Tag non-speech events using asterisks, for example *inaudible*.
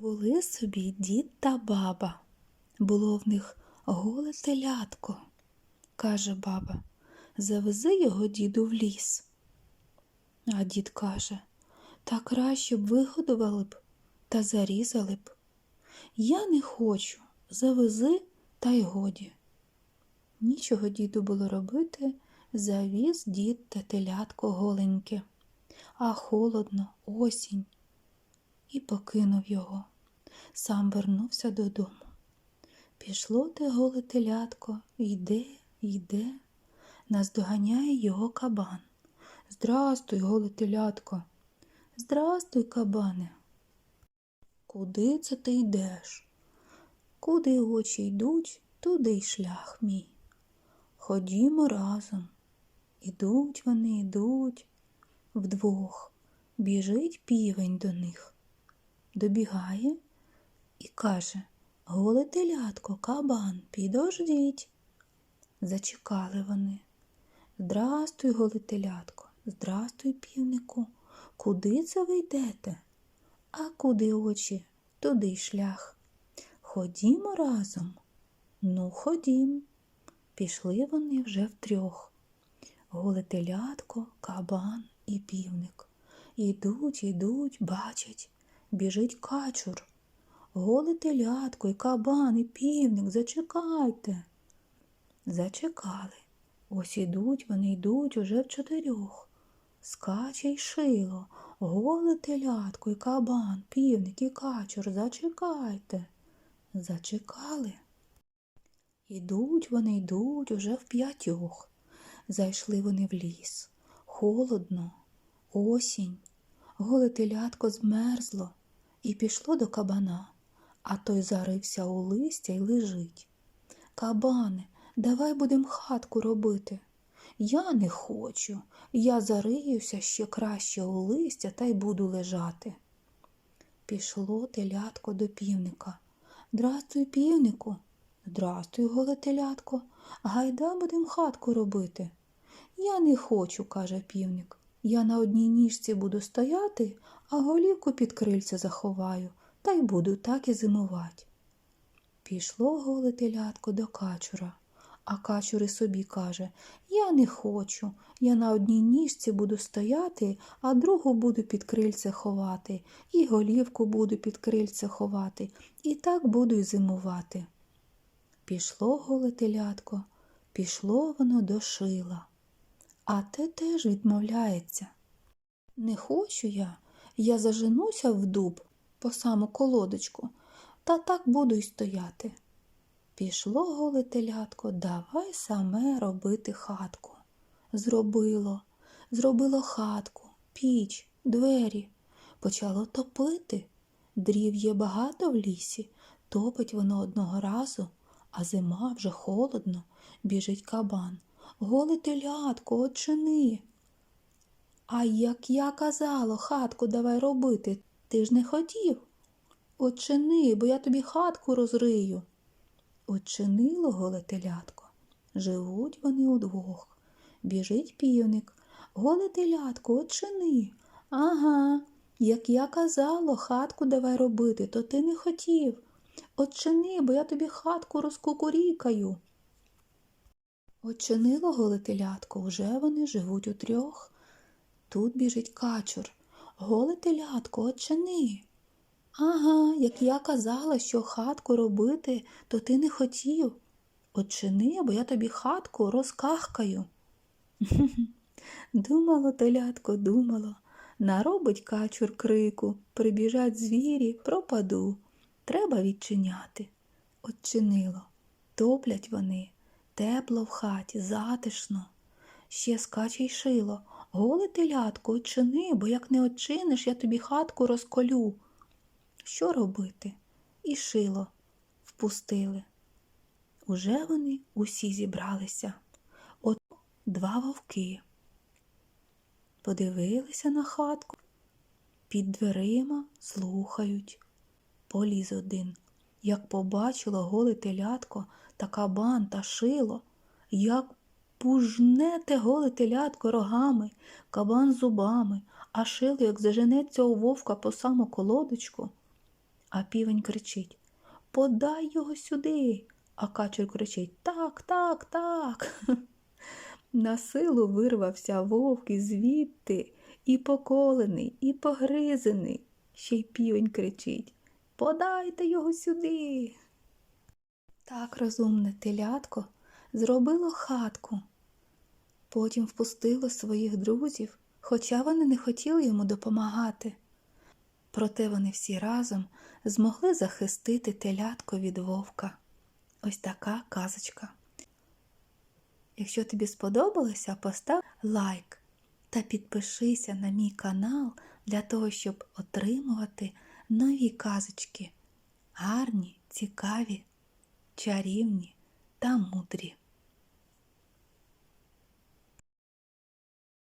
Були собі дід та баба. Було в них голе телятко. Каже баба, завези його діду в ліс. А дід каже, та краще б вигодували б та зарізали б. Я не хочу, завези та й годі. Нічого діду було робити, завіз дід та телятко голеньке, а холодно, осінь, і покинув його. Сам вернувся додому. Пішло те голе телятко, йде, йде, наздоганяє його кабан. Здрастуй, голе телятко. Здрастуй, кабане. Куди це ти йдеш? Куди очі йдуть, туди й шлях мій. Ходімо разом. Ідуть вони, йдуть вдвох. Біжить півень до них. Добігає і каже Голе телятко, кабан, підождіть. Зачекали вони. Здрастуй, голе телятко, здрастуй, півнику. Куди це ви йдете? А куди очі, туди й шлях. Ходімо разом. Ну, ходім. Пішли вони вже втрьох. Голе телятко, кабан і півник. Ідуть, ідуть, бачать, біжить качур. Голе телятко і кабан, і півник, зачекайте. Зачекали. Ось ідуть, вони йдуть уже в чотирьох. Скаче й шило, голе телятко і кабан, півник і качур, зачекайте. Зачекали. Ідуть вони, йдуть уже в п'ятьох. Зайшли вони в ліс. Холодно, осінь. Голе телятко змерзло і пішло до кабана, а той зарився у листя й лежить. Кабане, давай будем хатку робити. Я не хочу, я зариюся ще краще у листя та й буду лежати. Пішло телятко до півника. Здрастуй, півнику. Здрастуй, голе телятко. Гайда будем хатку робити. Я не хочу, каже півник. Я на одній ніжці буду стояти, а голівку під крильце заховаю, та й буду так і зимувати. Пішло голе телятко до качура, а качур і собі каже Я не хочу, я на одній ніжці буду стояти, а другу буду під крильце ховати, і голівку буду під крильце ховати, і так буду й зимувати. Пішло голе телятко, пішло воно до шила. А те теж відмовляється. Не хочу я, я заженуся в дуб по саму колодочку, та так буду й стояти. Пішло голе телятко, давай саме робити хатку. Зробило, зробило хатку, піч, двері. Почало топити. Дрів є багато в лісі, топить воно одного разу, а зима вже холодно, біжить кабан. Голе телятко, очини. А як я казала, хатку давай робити, ти ж не хотів. Очини, бо я тобі хатку розрию. Очинило голе телятко. Живуть вони удвох. Біжить півник. Голе телятко, очини. Ага, як я казала, хатку давай робити, то ти не хотів. Очини, бо я тобі хатку розкукурікаю. Очинило голе телятко, вже вони живуть у трьох. Тут біжить качур. Голе телятко, очини. Ага, як я казала, що хатку робити, то ти не хотів. Очини, бо я тобі хатку розкахкаю. *laughs* Думало телятко, думало. Наробить качур крику, прибіжать звірі, пропаду. Треба відчиняти. Отчинило. Топлять вони. Тепло в хаті, затишно. Ще скаче й шило. Голе телятко, очини, бо як не очиниш, я тобі хатку розколю. Що робити? І шило впустили. Уже вони усі зібралися. От два вовки. Подивилися на хатку, під дверима слухають. Поліз один. Як побачило голе телятко та кабан та шило, як пужне те голе телятко рогами, кабан зубами, а шило, як заженеться у вовка по саму колодочку. А півень кричить Подай його сюди. А качур кричить Так, так, так. *laughs* На силу вирвався вовк із звідти, і поколений, і погризений. Ще й півень кричить Подайте його сюди. Так розумне телятко зробило хатку. Потім впустило своїх друзів, хоча вони не хотіли йому допомагати. Проте вони всі разом змогли захистити телятко від вовка. Ось така казочка. Якщо тобі сподобалося, постав лайк та підпишися на мій канал для того, щоб отримувати нові казочки. Гарні, цікаві, чарівні та мудрі.